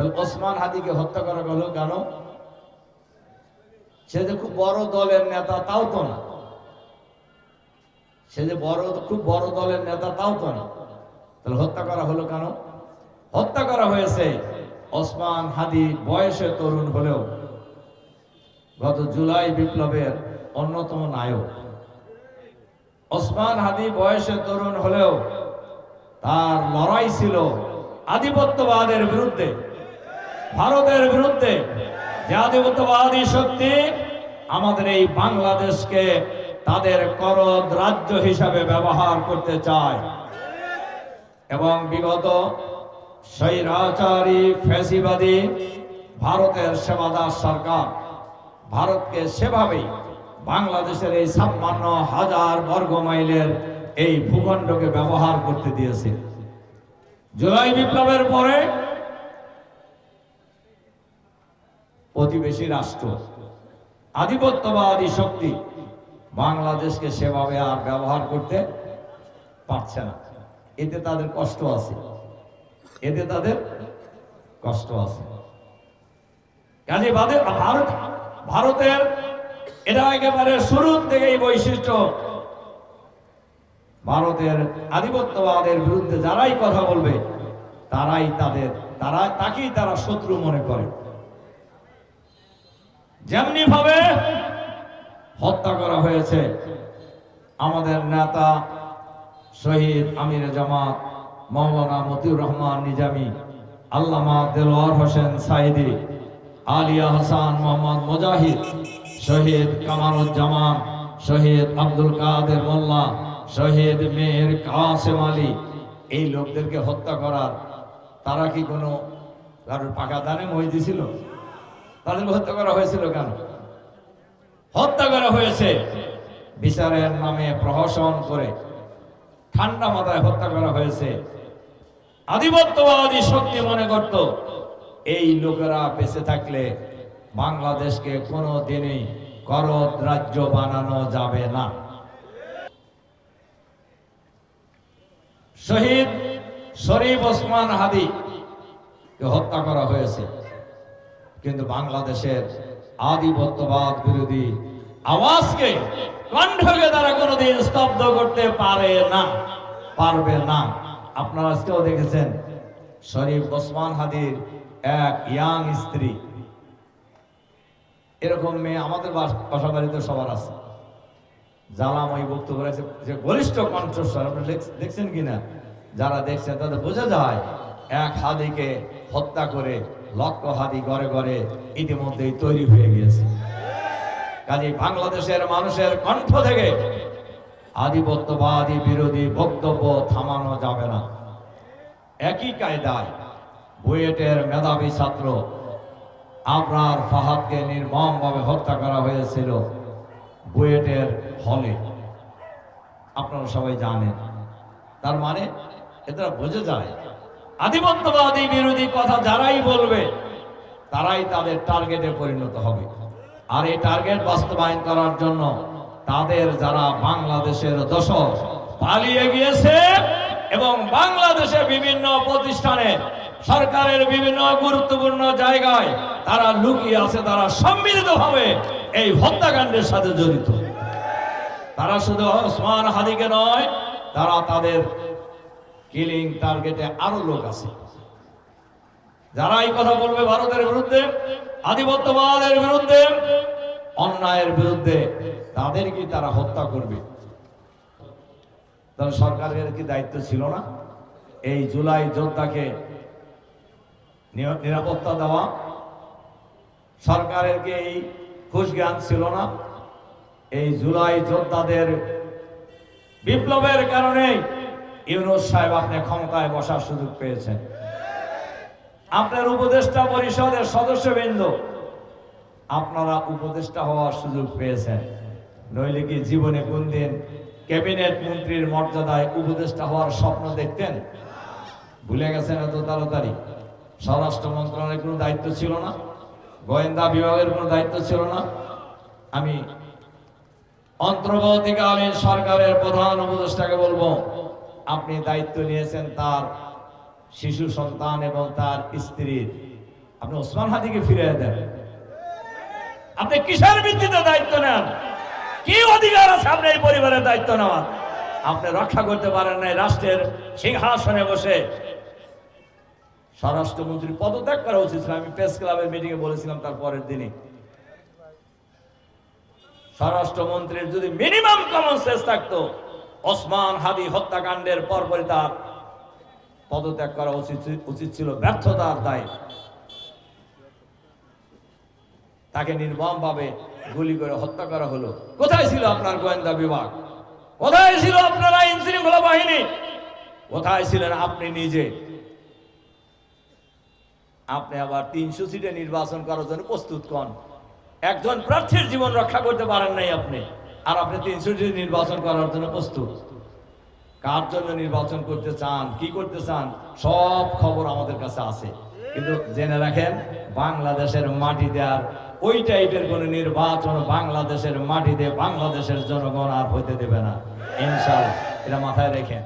তাহলে ওসমান হাদিকে হত্যা করা গেল কেন? সে যে খুব বড় দলের নেতা, তাও তো না। সে যে বড়, খুব বড় দলের নেতা, তাও তো না। তাহলে হত্যা করা হলো কেন? হত্যা করা হয়েছে ওসমান হাদি বয়সে তরুণ হলেও। গত জুলাই বিপ্লবের অন্যতম নায়ক। ওসমান হাদি বয়সে তরুণ হলেও তার লড়াই ছিল আধিপত্যবাদের বিরুদ্ধে। ভারতের বিরুদ্ধে আধিপত্যবাদী শক্তি আমাদের এই বাংলাদেশকে তাদের করদ রাজ্য হিসাবে ব্যবহার করতে চায়। এবং বিগত স্বৈরাচারী ফ্যাসিবাদী ভারতের সেবাদার সরকার, ভারতকে সেভাবেই বাংলাদেশের এই ছাপ্পান্ন হাজার বর্গ মাইলের এই ভূখণ্ডকে ব্যবহার করতে দিয়েছে। জুলাই বিপ্লবের পরে প্রতিবেশী রাষ্ট্র, আধিপত্যবাদী শক্তি বাংলাদেশকে সেভাবে আর ব্যবহার করতে পারছে না। এতে তাদের কষ্ট আছে। এতে তাদের কষ্ট আছে। কাজে ভারত, ভারতের এটা একেবারে শুরু থেকে এই বৈশিষ্ট্য। ভারতের আধিপত্যবাদের বিরুদ্ধে যারাই কথা বলবে, তারাই তাদের, তারা, তাকেই তারা শত্রু মনে করে। যেমনি ভাবে হত্যা করা হয়েছে, আমাদের নেতা শহীদ আমির জামাত, মৌলানা মতিউর রহমান নিজামী, আল্লামা দেলোয়ার হোসেন সাইদি আলিয়া হাসান মোহাম্মদ মুজাহিদ, শহীদ কামারুজ্জামান, শহীদ আব্দুল কাদের মোল্লা, শহীদ মেয়ের কাসেম আলী। এই লোকদেরকে হত্যা করার, তারা কি কোনো কারোর পাকা দানে মই দিছিল তাদেরকে হত্যা করা হয়েছিল কেন? হত্যা করা হয়েছে বিচারের নামে প্রহসন করে ঠান্ডা মাথায় হত্যা করা হয়েছে। আধিপত্যবাদী শক্তি মনে করত, এই লোকেরা বেঁচে থাকলে বাংলাদেশকে কোনো দিনই করদ রাজ্য বানানো যাবে না। শহীদ শরীফ ওসমান হাদি হত্যা করা হয়েছে। কিন্তু বাংলাদেশের আধিপত্যবাদ বিরোধী আওয়াজকে কণ্ঠকে তারা কোনোদিন স্তব্ধ করতে পারে না, পারবে না। আপনারা আজকেও দেখেছেন শরীফ ওসমান হাদির এক ইয়াং স্ত্রী। এরকম মেয়ে আমাদের বাস- বাসা বাড়িতে সবার আছে। জ্বালাময় বক্তব্য রয়েছে যে গরিষ্ঠ কণ্ঠস্বর, আপনি দেখ- দেখছেন কিনা? যারা দেখছেন তাদের বোঝা যায়, এক হাদিকে হত্যা করে লক্ষ হাদি ঘরে ঘরে ইতিমধ্যেই তৈরি হয়ে গিয়েছে। কাজে বাংলাদেশের মানুষের কণ্ঠ থেকে আধিপত্যবাদী বিরোধী বক্তব্য থামানো যাবে না। একই কায়দায় বুয়েটের মেধাবী ছাত্র আবরার ফাহাদকে নির্মমভাবে হত্যা করা হয়েছিল বুয়েটের হলে। আপনারা সবাই জানেন। তার মানে এটা বোঝা যায় আধিপত্যবাদী বিরোধী কথা যারাই বলবে, তারাই তাদের টার্গেটে পরিণত হবে। আর এই টার্গেট বাস্তবায়ন করার জন্য তাদের যারা বাংলাদেশের দশক পালিয়ে গিয়েছে এবং বাংলাদেশে বিভিন্ন প্রতিষ্ঠানে সরকারের বিভিন্ন গুরুত্বপূর্ণ জায়গায় তারা লুকিয়ে আছে, তারা সম্মিলিতভাবে এই হত্যাকাণ্ডের সাথে জড়িত। তারা শুধু ওসমান হাদিকে নয়, তারা তাদের কিলিং টার্গেটে আরও লোক আছে। যারা এই কথা বলবে ভারতের বিরুদ্ধে, আধিপত্যবাদের বিরুদ্ধে, অন্যায়ের বিরুদ্ধে তাদেরকে তারা হত্যা করবে? তাহলে সরকারের কি দায়িত্ব ছিল না? এই জুলাই যোদ্ধাকে নিরা- নিরাপত্তা দেওয়া। সরকারের কি এই ঘুষ জ্ঞান ছিল না? এই জুলাই যোদ্ধাদের বিপ্লবের কারণে ইউনুস সাহেব আপনি ক্ষমতায় বসার সুযোগ পেয়েছেন। আপনার উপদেষ্টা পরিষদের সদস্যবৃন্দ, আপনারা উপদেষ্টা হওয়ার সুযোগ পেয়েছেন। নইলে কি জীবনে কোন দিন ক্যাবিনেট মন্ত্রীর মর্যাদায় উপদেষ্টা হওয়ার স্বপ্ন দেখতেন? ভুলে গেছেন এত তাড়াতাড়ি? স্বরাষ্ট্র মন্ত্রণালয়ের কোনো দায়িত্ব ছিল না? গোয়েন্দা বিভাগের কোনো দায়িত্ব ছিল না? আমি অন্তর্বর্তীকালীন সরকারের প্রধান উপদেষ্টাকে বলব আপনি দায়িত্ব নিয়েছেন তার শিশু সন্তান এবং তার স্ত্রীর আপনি ওসমান হাদিকে ফিরিয়ে দেন। আপনি কিসের ভিত্তিতে দায়িত্ব নেন? কি অধিকার আছে আপনি এই পরিবারের দায়িত্ব নেওয়ার? আপনি রক্ষা করতে পারেন নাই রাষ্ট্রের সিংহাসনে বসে। স্বরাষ্ট্রমন্ত্রী পদত্যাগ করা উচিত ছিল। আমি প্রেস ক্লাবের মিটিংয়ে বলেছিলাম তার পরের দিনে স্বরাষ্ট্রমন্ত্রীর যদি মিনিমাম কমন সেন্স থাকতো ওসমান হাদি হত্যাকাণ্ডের পরপরই তার পদত্যাগ করা উচিত উচিত ছিল ব্যর্থতার দায়। তাকে নির্মমভাবে গুলি করে হত্যা করা হলো। কোথায় ছিল আপনার গোয়েন্দা বিভাগ? কোথায় ছিল আপনার আইন শৃঙ্খলা বাহিনী? কোথায় ছিলেন আপনি নিজে? আপনি আবার তিনশো সিটে নির্বাচন করার জন্য প্রস্তুত কন। একজন প্রার্থীর জীবন রক্ষা করতে পারেন নাই আপনি। আর আপনি তিনশো সিটে নির্বাচন করার জন্য প্রস্তুত। কার জন্য নির্বাচন করতে চান, কি করতে চান, সব খবর আমাদের কাছে আছে। কিন্তু জেনে রাখেন, বাংলাদেশের মাটিতে আর ওই টাইপের কোন নির্বাচন বাংলাদেশের মাটিতে বাংলাদেশের জনগণ আর হতে দেবে না। ইনশাল এটা মাথায় রেখেন।